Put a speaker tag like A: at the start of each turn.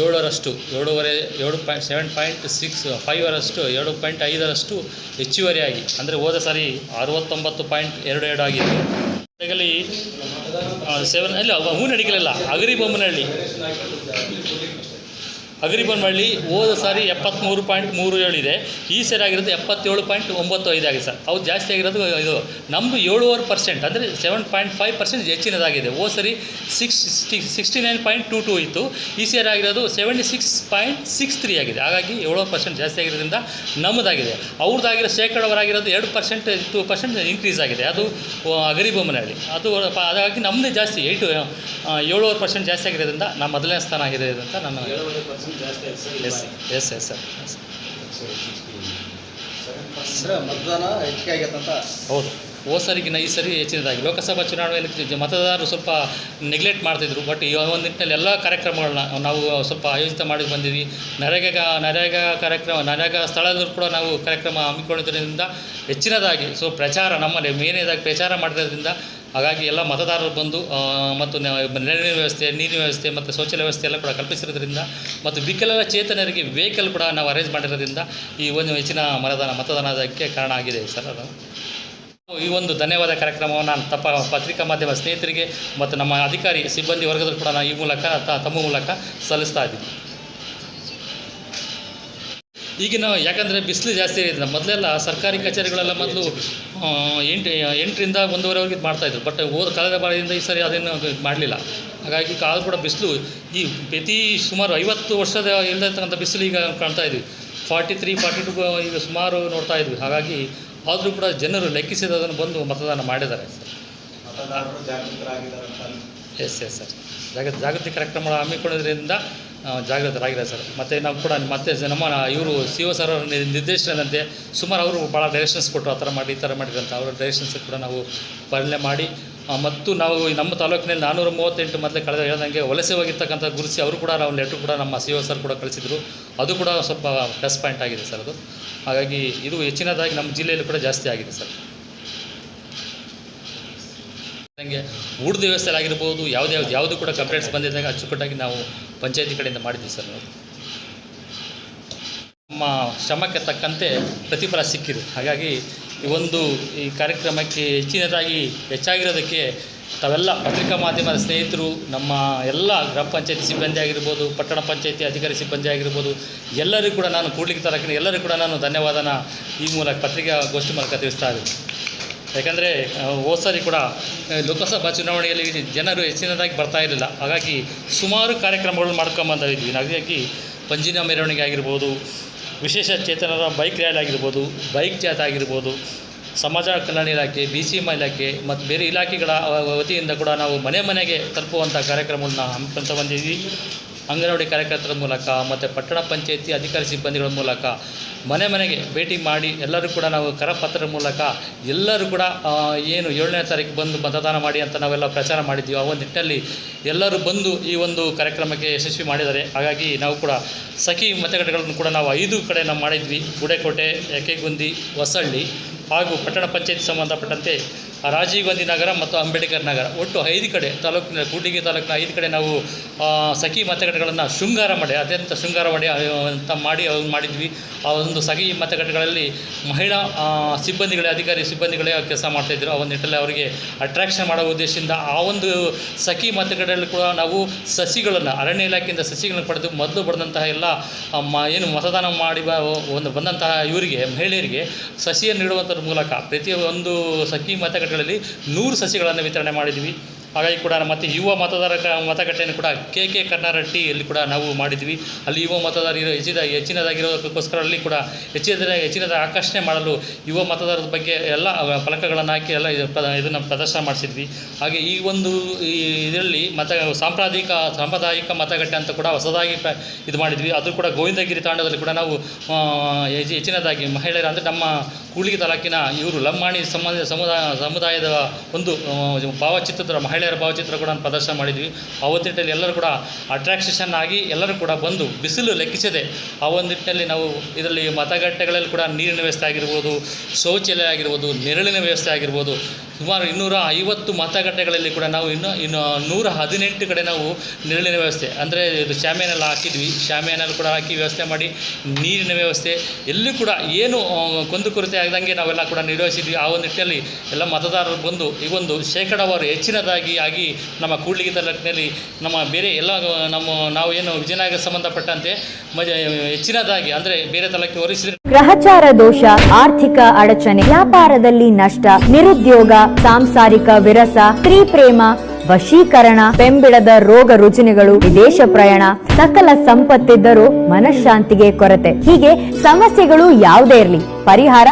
A: ಏಳರಷ್ಟು, ಏಳುವರೆ, ಏಳು point seven point six ಫೈವರಷ್ಟು ಎರಡು ಪಾಯಿಂಟ್ ಐದರಷ್ಟು ಹೆಚ್ಚುವರಿಯಾಗಿ, ಅಂದರೆ ಹೋದ ಸಾರಿ ಅರವತ್ತೊಂಬತ್ತು ಪಾಯಿಂಟ್ ಎರಡು ಎರಡು ಆಗಿದೆ ಅಲ್ಲಿ ಸೆವೆನ್ ನಡಿಕಲಿಲ್ಲ ಅಗರಿ ಅಗರಿಬೊಮ್ಮನಹಳ್ಳಿ ಅಗರಿಬೊಮ್ಮನಹಳ್ಳಿ ಹೋದ ಸಾರಿ ಎಪ್ಪತ್ತ್ಮೂರು ಪಾಯಿಂಟ್ ಮೂರು ಏಳು ಇದೆ. ಈ ಸರಿ ಆಗಿರೋದು ಎಪ್ಪತ್ತೇಳು ಪಾಯಿಂಟ್ ಒಂಬತ್ತು ಐದು ಆಗಿದೆ ಸರ್. ಅವು ಜಾಸ್ತಿ ಆಗಿರೋದು ಇದು ನಮ್ಮದು ಏಳುವರೆ ಪರ್ಸೆಂಟ್ ಅಂದರೆ ಸೆವೆನ್ ಪಾಯಿಂಟ್ ಫೈವ್ ಪರ್ಸೆಂಟ್ ಹೆಚ್ಚಿನದಾಗಿದೆ. ಹೋದ ಸರಿ six sixty nine point two two ಇತ್ತು. ಈ ಸಾರಿ ಆಗಿರೋದು seventy six point six three ಆಗಿದೆ. ಹಾಗಾಗಿ ಏಳು ಪರ್ಸೆಂಟ್ ಜಾಸ್ತಿ ಆಗಿರೋದ್ರಿಂದ ನಮ್ಮದಾಗಿದೆ. ಅವ್ರದ್ದಾಗಿರೋ ಶೇಕಡವರಾಗಿರೋದು ಎರಡು ಪರ್ಸೆಂಟ್ ಟು ಪರ್ಸೆಂಟ್ ಇನ್ಕ್ರೀಸ್ ಆಗಿದೆ. ಅದು ಅಗರಿಬೊಮ್ಮನಹಳ್ಳಿ ಅದು, ಹಾಗಾಗಿ ನಮ್ಮದೇ ಜಾಸ್ತಿ ಏಯ್ಟು ಏಳುವರೆ ಪರ್ಸೆಂಟ್ ಜಾಸ್ತಿ ಆಗಿರೋದ್ರಿಂದ ನಮ್ಮ ಮೊದಲನೇ ಸ್ಥಾನ ಆಗಿದೆ ಅಂತ ನಾನು
B: sir
A: S S S sir.
B: ಅಂದರೆ ಮತದಾನ ಹೆಚ್ಚಿಗೆ ಆಗ್ಯದಂತ
A: ಹೌದು. ಹೋದ ಸರಿಗಿನ ಈ ಸರಿ ಹೆಚ್ಚಿನದಾಗಿ. ಲೋಕಸಭಾ ಚುನಾವಣೆಯಲ್ಲಿ ಮತದಾರರು ಸ್ವಲ್ಪ ನೆಗ್ಲೆಕ್ಟ್ ಮಾಡ್ತಿದ್ರು. ಬಟ್ ಈ ಒಂದು ನಿಟ್ಟಿನಲ್ಲಿ ಎಲ್ಲ ಕಾರ್ಯಕ್ರಮಗಳನ್ನ ನಾವು ಸ್ವಲ್ಪ ಆಯೋಜಿತ ಮಾಡಿ ಬಂದಿದ್ವಿ ನರೇಗಾ, ನರೇಗ ಕಾರ್ಯಕ್ರಮ, ನರೇಗಾ ಸ್ಥಳದಲ್ಲೂ ಕೂಡ ನಾವು ಕಾರ್ಯಕ್ರಮ ಹಮ್ಮಿಕೊಂಡಿದ್ದರಿಂದ ಹೆಚ್ಚಿನದಾಗಿ ಸೊ ಪ್ರಚಾರ ನಮ್ಮಲ್ಲಿ ಮೇನೇದಾಗಿ ಪ್ರಚಾರ ಮಾಡಿರೋದ್ರಿಂದ ಹಾಗಾಗಿ ಎಲ್ಲ ಮತದಾರರು ಬಂದು ಮತ್ತು ನೆರವಿನ ವ್ಯವಸ್ಥೆ, ನೀರಿನ ವ್ಯವಸ್ಥೆ ಮತ್ತು ಶೌಚಾಲಯ ವ್ಯವಸ್ಥೆ ಎಲ್ಲ ಕೂಡ ಕಲ್ಪಿಸಿರೋದ್ರಿಂದ ಮತ್ತು ವಿಕಲರ ಚೇತನರಿಗೆ ವೆಹಿಕಲ್ ಕೂಡ ನಾವು ಅರೇಂಜ್ ಮಾಡಿರೋದ್ರಿಂದ ಈ ಒಂದು ಹೆಚ್ಚಿನ ಮತದಾನ ಮತದಾನಕ್ಕೆ ಕಾರಣ ಆಗಿದೆ ಸರ್ ಅದು. ಈ ಒಂದು ಧನ್ಯವಾದ ಕಾರ್ಯಕ್ರಮವನ್ನು ನಾನು ತಪ್ಪ ಪತ್ರಿಕಾ ಮಾಧ್ಯಮ ಸ್ನೇಹಿತರಿಗೆ ಮತ್ತು ನಮ್ಮ ಅಧಿಕಾರಿ ಸಿಬ್ಬಂದಿ ವರ್ಗದಲ್ಲಿ ಕೂಡ ನಾನು ಈ ಮೂಲಕ ತಮ್ಮ ಮೂಲಕ ಸಲ್ಲಿಸ್ತಾ ಇದ್ದೀನಿ. ಈಗಿನ ಯಾಕಂದರೆ ಬಿಸಿಲು ಜಾಸ್ತಿ ಇದೆ ಮೊದಲೆಲ್ಲ ಸರ್ಕಾರಿ ಕಚೇರಿಗಳೆಲ್ಲ ಮೊದಲು ಎಂಟು, ಎಂಟರಿಂದ ಒಂದೂವರೆವರೆಗೆ ಇದು ಮಾಡ್ತಾಯಿದ್ರು ಬಟ್ ಹೋದ ಕಳೆದ ಬಾರಿಯಿಂದ ಈ ಸರಿ ಅದೇನು ಮಾಡಲಿಲ್ಲ. ಹಾಗಾಗಿ ಕಾಲು ಕೂಡ ಬಿಸಿಲು. ಈ ಪ್ರತಿ ಸುಮಾರು ಐವತ್ತು ವರ್ಷದ ಇಲ್ಲದಕ್ಕಂಥ ಬಿಸಿಲು ಈಗ ಕಾಣ್ತಾ ಇದ್ವಿ ಫಾರ್ಟಿ ತ್ರೀ, ಫಾರ್ಟಿ ಟು ಈಗ ಸುಮಾರು ನೋಡ್ತಾ ಇದ್ವಿ. ಹಾಗಾಗಿ ಆದರೂ ಕೂಡ ಜನರು ಲೆಕ್ಕಿಸಿದ ಅದನ್ನು ಬಂದು ಮತದಾನ ಮಾಡಿದ್ದಾರೆ. ಸರ್
B: ಮತದಾರರು ಜಾಗೃತರಾಗಿದ್ದಾರೆ ಅಂತ
A: ಎಸ್ ಎಸ್ ಸರ್ ಜಾಗ ಜಾಗೃತಿ ಕಾರ್ಯಕ್ರಮ ಹಮ್ಮಿಕೊಳ್ಳೋದ್ರಿಂದ ಜಾಗೃತರಾಗಿದೆ ಸರ್ ಮತ್ತು ನಾವು ಕೂಡ ಮತ್ತೆ ನಮ್ಮ ಇವರು ಸಿ ಒ ಸರ್ ಅವರ ನಿರ್ದೇಶನದಂತೆ ಸುಮಾರು ಅವರು ಭಾಳ ಡೈರೆಕ್ಷನ್ಸ್ ಕೊಟ್ಟರು ಆ ಥರ ಮಾಡಿ ಈ ಥರ ಮಾಡಿದಂಥ ಅಂತ ಅವರ ಡೈರೆಕ್ಷನ್ಸ್ ಕೂಡ ನಾವು ಪಾಲನೆ ಮಾಡಿ ಮತ್ತು ನಾವು ನಮ್ಮ ತಾಲೂಕಿನಲ್ಲಿ ನಾನ್ನೂರ ಮೂವತ್ತೆಂಟು ಮೊದಲೇ ಕಳೆದ ಹೇಳ್ದಂಗೆ ವಲಸೆ ಹೋಗಿರ್ತಕ್ಕಂಥ ಗುರುಸಿ ಅವರು ಕೂಡ ನಾವು ಲೆಟ್ರು ಕೂಡ ನಮ್ಮ ಸಿ ಸರ್ ಕೂಡ ಕಳಿಸಿದ್ರು. ಅದು ಕೂಡ ಸ್ವಲ್ಪ ಪ್ಲಸ್ ಪಾಯಿಂಟ್ ಆಗಿದೆ ಸರ್ ಅದು. ಹಾಗಾಗಿ ಇದು ಹೆಚ್ಚಿನದಾಗಿ ನಮ್ಮ ಜಿಲ್ಲೆಯಲ್ಲಿ ಕೂಡ ಜಾಸ್ತಿ ಆಗಿದೆ ಸರ್. ನನಗೆ ಊಟದ ವ್ಯವಸ್ಥೆ ಆಗಿರ್ಬೋದು, ಯಾವುದೇ ಯಾವ್ದು, ಯಾವುದು ಕೂಡ ಕಂಪ್ಲೇಂಟ್ಸ್ ಬಂದಿದ್ದಾಗ ಅಚ್ಚುಕಟ್ಟಾಗಿ ನಾವು ಪಂಚಾಯತಿ ಕಡೆಯಿಂದ ಮಾಡಿದ್ವಿ ಸರ್ ನಾವು. ನಮ್ಮ ಶ್ರಮಕ್ಕೆ ತಕ್ಕಂತೆ ಪ್ರತಿಫಲ ಸಿಕ್ಕಿದೆ. ಹಾಗಾಗಿ ಈ ಒಂದು ಈ ಕಾರ್ಯಕ್ರಮಕ್ಕೆ ಹೆಚ್ಚಿನದಾಗಿ ಹೆಚ್ಚಾಗಿರೋದಕ್ಕೆ ತಾವೆಲ್ಲ ಪತ್ರಿಕಾ ಮಾಧ್ಯಮದ ಸ್ನೇಹಿತರು, ನಮ್ಮ ಎಲ್ಲ ಗ್ರಾಮ ಪಂಚಾಯತಿ ಸಿಬ್ಬಂದಿ ಆಗಿರ್ಬೋದು, ಪಟ್ಟಣ ಪಂಚಾಯತಿ ಅಧಿಕಾರಿ ಸಿಬ್ಬಂದಿ ಆಗಿರ್ಬೋದು ಎಲ್ಲರಿಗೂ ಕೂಡ ನಾನು ಕೂಡ್ಲಿಕ್ಕೆ ತರಕಿನ ಎಲ್ಲರಿಗೂ ಕೂಡ ನಾನು ಧನ್ಯವಾದನ ಈ ಮೂಲಕ ಪತ್ರಿಕಾ ಗೋಷ್ಠಿ ಮೂಲಕ ತಿಳಿಸ್ತಾ ಇದ್ದೀನಿ. ಯಾಕಂದರೆ ಹೋದ ಕೂಡ ಲೋಕಸಭಾ ಚುನಾವಣೆಯಲ್ಲಿ ಜನರು ಹೆಚ್ಚಿನದಾಗಿ ಬರ್ತಾ ಇರಲಿಲ್ಲ. ಹಾಗಾಗಿ ಸುಮಾರು ಕಾರ್ಯಕ್ರಮಗಳು ಮಾಡ್ಕೊಂಬಂದಿದ್ವಿ ಹಾಗಾಗಿ ಪಂಜಿನ ಮೆರವಣಿಗೆ ಆಗಿರ್ಬೋದು ವಿಶೇಷ ಚೇತನರ ಬೈಕ್ ರ್ಯಾಲಿ ಆಗಿರ್ಬೋದು ಬೈಕ್ ಜಾಥಾ ಆಗಿರ್ಬೋದು, ಸಮಾಜ ಕಲ್ಯಾಣ ಇಲಾಖೆ ಬಿ ಸಿ ಎಂ ಇಲಾಖೆ ಮತ್ತು ಬೇರೆ ಇಲಾಖೆಗಳ ವತಿಯಿಂದ ಕೂಡ ನಾವು ಮನೆ ಮನೆಗೆ ತಲುಪುವಂಥ ಕಾರ್ಯಕ್ರಮವನ್ನು ಹಮ್ಮಿಕೊಳ್ತಾ ಬಂದಿದ್ದೀವಿ ಅಂಗನವಾಡಿ ಕಾರ್ಯಕರ್ತರ ಮೂಲಕ ಮತ್ತು ಪಟ್ಟಣ ಪಂಚಾಯಿತಿ ಅಧಿಕಾರಿ ಸಿಬ್ಬಂದಿಗಳ ಮೂಲಕ ಮನೆ ಮನೆಗೆ ಭೇಟಿ ಮಾಡಿ ಎಲ್ಲರೂ ಕೂಡ ನಾವು ಕರಪತ್ರದ ಮೂಲಕ ಎಲ್ಲರೂ ಕೂಡ ಏನು ಏಳನೇ ತಾರೀಕು ಬಂದು ಮತದಾನ ಮಾಡಿ ಅಂತ ನಾವೆಲ್ಲ ಪ್ರಚಾರ ಮಾಡಿದ್ದೀವಿ. ಆ ಒಂದು ನಿಟ್ಟಿನಲ್ಲಿ ಎಲ್ಲರೂ ಬಂದು ಈ ಒಂದು ಕಾರ್ಯಕ್ರಮಕ್ಕೆ ಯಶಸ್ವಿ ಮಾಡಿದ್ದಾರೆ. ಹಾಗಾಗಿ ನಾವು ಕೂಡ ಸಖಿ ಮತಗಟ್ಟೆಗಳನ್ನು ಕೂಡ ನಾವು ಐದು ಕಡೆ ನಾವು ಮಾಡಿದ್ವಿ. ಗುಡೆಕೋಟೆ ಎಕೆಗುಂದಿ ಹೊಸಳ್ಳಿ ಹಾಗೂ ಪಟ್ಟಣ ಪಂಚಾಯತ್ ಸಂಬಂಧಪಟ್ಟಂತೆ ರಾಜೀವ್ ಗಾಂಧಿ ನಗರ ಮತ್ತು ಅಂಬೇಡ್ಕರ್ ನಗರ. ಒಟ್ಟು ಐದು ಕಡೆ ತಾಲೂಕಿನ ಕೂಡಿಗೆ ತಾಲೂಕಿನ ಐದು ಕಡೆ ನಾವು ಸಖಿ ಮತಗಟ್ಟೆಗಳನ್ನು ಶೃಂಗಾರ ಮಾಡಿ, ಅತ್ಯಂತ ಶೃಂಗಾರ ಮಾಡಿ ಅಂತ ಮಾಡಿ ಅವ್ರು ಮಾಡಿದ್ವಿ. ಆ ಒಂದು ಸಖಿ ಮತಗಟ್ಟೆಗಳಲ್ಲಿ ಮಹಿಳಾ ಸಿಬ್ಬಂದಿಗಳೇ, ಅಧಿಕಾರಿ ಸಿಬ್ಬಂದಿಗಳೇ ಕೆಲಸ ಮಾಡ್ತಾಯಿದ್ರು ಆ ಒಂದು ನಿಟ್ಟಲ್ಲಿ ಅವರಿಗೆ ಅಟ್ರಾಕ್ಷನ್ ಮಾಡೋ ಉದ್ದೇಶದಿಂದ ಆ ಒಂದು ಸಖಿ ಮತಗಟ್ಟೆಯಲ್ಲಿ ಕೂಡ ನಾವು ಸಸಿಗಳನ್ನು, ಅರಣ್ಯ ಇಲಾಖೆಯಿಂದ ಸಸಿಗಳನ್ನು ಪಡೆದು ಮೊದಲು ಬಂದಂತಹ ಎಲ್ಲ ಏನು ಮತದಾನ ಮಾಡಿ ಒಂದು ಬಂದಂತಹ ಇವರಿಗೆ, ಮಹಿಳೆಯರಿಗೆ ಸಸಿಯನ್ನು ನೀಡುವಂಥದ್ರ ಮೂಲಕ ಪ್ರತಿಯೊಂದು ಸಖಿ ಮತಗಟ್ಟೆಗಳಲ್ಲಿ ನೂರು ಸಸಿಗಳನ್ನು ವಿತರಣೆ ಮಾಡಿದ್ವಿ. ಹಾಗಾಗಿ ಕೂಡ ಮತ್ತು ಯುವ ಮತದಾರ ಮತಗಟ್ಟೆಯನ್ನು ಕೂಡ ಕೆ ಕೆ ಕರ್ನಾರಟ್ಟಿಯಲ್ಲಿ ಕೂಡ ನಾವು ಮಾಡಿದ್ವಿ. ಅಲ್ಲಿ ಯುವ ಮತದಾರರು ಹೆಚ್ಚಿದ ಹೆಚ್ಚಿನದಾಗಿರೋದಕ್ಕೋಸ್ಕರ ಅಲ್ಲಿ ಕೂಡ ಹೆಚ್ಚಿನ ಹೆಚ್ಚಿನದ ಆಕರ್ಷಣೆ ಮಾಡಲು ಯುವ ಮತದಾರರ ಬಗ್ಗೆ ಎಲ್ಲ ಫಲಕಗಳನ್ನು ಹಾಕಿ ಎಲ್ಲ ಇದನ್ನು ಪ್ರದರ್ಶನ ಮಾಡಿಸಿದ್ವಿ. ಹಾಗೆ ಈ ಒಂದು ಇದರಲ್ಲಿ ಮತ ಸಾಂಪ್ರದಾಯಿಕ ಸಾಂಪ್ರದಾಯಿಕ ಮತಗಟ್ಟೆ ಅಂತ ಕೂಡ ಹೊಸದಾಗಿ ಇದು ಮಾಡಿದ್ವಿ. ಅದು ಕೂಡ ಗೋವಿಂದಗಿರಿ ತಾಂಡದಲ್ಲಿ ಕೂಡ ನಾವು ಹೆಚ್ಚಿನದಾಗಿ ಮಹಿಳೆಯರು ಅಂದರೆ ನಮ್ಮ ಕೂಡ್ಲಿಗಿ ತಾಲೂಕಿನ ಇವರು ಲಂಬಾಣಿ ಸಂಬಂಧ ಸಮುದಾಯ ಸಮುದಾಯದ ಒಂದು ಭಾವಚಿತ್ರದ ಭಾವಚಿತ್ರದ ಮಹಿಳೆಯರ ಭಾವಚಿತ್ರ ಕೂಡ ಪ್ರದರ್ಶನ ಮಾಡಿದ್ವಿ. ಅವತ್ತಿಟ್ಟಲ್ಲಿ ಎಲ್ಲರೂ ಕೂಡ ಅಟ್ರಾಕ್ಷನ್ ಆಗಿ ಎಲ್ಲರೂ ಕೂಡ ಬಂದು ಬಿಸಿಲು ಲೆಕ್ಕಿಸದೆ ಆ ಒಂದು ನಿಟ್ಟಿನಲ್ಲಿ ನಾವು ಇದರಲ್ಲಿ ಮತಗಟ್ಟೆಗಳಲ್ಲಿ ಕೂಡ ನೀರಿನ ವ್ಯವಸ್ಥೆ ಆಗಿರ್ಬೋದು, ಶೌಚಾಲಯ ಆಗಿರ್ಬೋದು, ನೆರಳಿನ ವ್ಯವಸ್ಥೆ ಆಗಿರ್ಬೋದು, ಸುಮಾರು ಇನ್ನೂರ ಐವತ್ತು ಮತಗಟ್ಟೆಗಳಲ್ಲಿ ಕೂಡ ನಾವು ಇನ್ನು ಇನ್ನು ನೂರ ಹದಿನೆಂಟು ಕಡೆ ನಾವು ನೆರಳಿನ ವ್ಯವಸ್ಥೆ, ಅಂದರೆ ಇದು ಶಾಮಿಯಾನೆಲ್ಲ ಹಾಕಿದ್ವಿ. ಶಾಮಿಯಾನಲ್ಲಿ ಕೂಡ ಹಾಕಿ ವ್ಯವಸ್ಥೆ ಮಾಡಿ, ನೀರಿನ ವ್ಯವಸ್ಥೆ, ಎಲ್ಲೂ ಕೂಡ ಏನು ಕುಂದುಕೊರತೆ ಆಗದಂಗೆ ನಾವೆಲ್ಲ ಕೂಡ ನಿರ್ವಹಿಸಿದ್ವಿ. ಆ ಒಂದು ನಿಟ್ಟಿನಲ್ಲಿ ಎಲ್ಲ ಮತದಾರರು ಬಂದು, ಈ ಒಂದು ಶೇಕಡಾವಾರು ಹೆಚ್ಚಿನದಾಗಿ ಆಗಿ ನಮ್ಮ ಕೂಡ್ಲಿಗಿ ತಾಲೂಕಿನಲ್ಲಿ ನಮ್ಮ ಬೇರೆ ಎಲ್ಲ ನಮ್ಮ ನಾವು ಏನು ವಿಜಯನಗರ ಸಂಬಂಧಪಟ್ಟಂತೆ ಹೆಚ್ಚಿನದಾಗಿ, ಅಂದ್ರೆ ಬೇರೆ ತಾಲೂಕಿಗೆ ಹೋಲಿಸಿದರೆ
C: ಗ್ರಹಚಾರ ದೋಷ, ಆರ್ಥಿಕ ಅಡಚಣೆ, ವ್ಯಾಪಾರದಲ್ಲಿ ನಷ್ಟ, ನಿರುದ್ಯೋಗ, ಸಾಂಸಾರಿಕ ವಿರಸ, ಸ್ತ್ರೀ ಪ್ರೇಮ, ವಶೀಕರಣ, ಬೆಂಬಿಡದ ರೋಗ ರುಜಿನಗಳು, ವಿದೇಶ ಪ್ರಯಾಣ, ಸಕಲ ಸಂಪತ್ತಿದ್ದರೂ ಮನಃಶಾಂತಿಗೆ ಕೊರತೆ. ಹೀಗೆ ಸಮಸ್ಯೆಗಳು ಯಾವುದೇ ಇರಲಿ. ಪರಿಹಾರ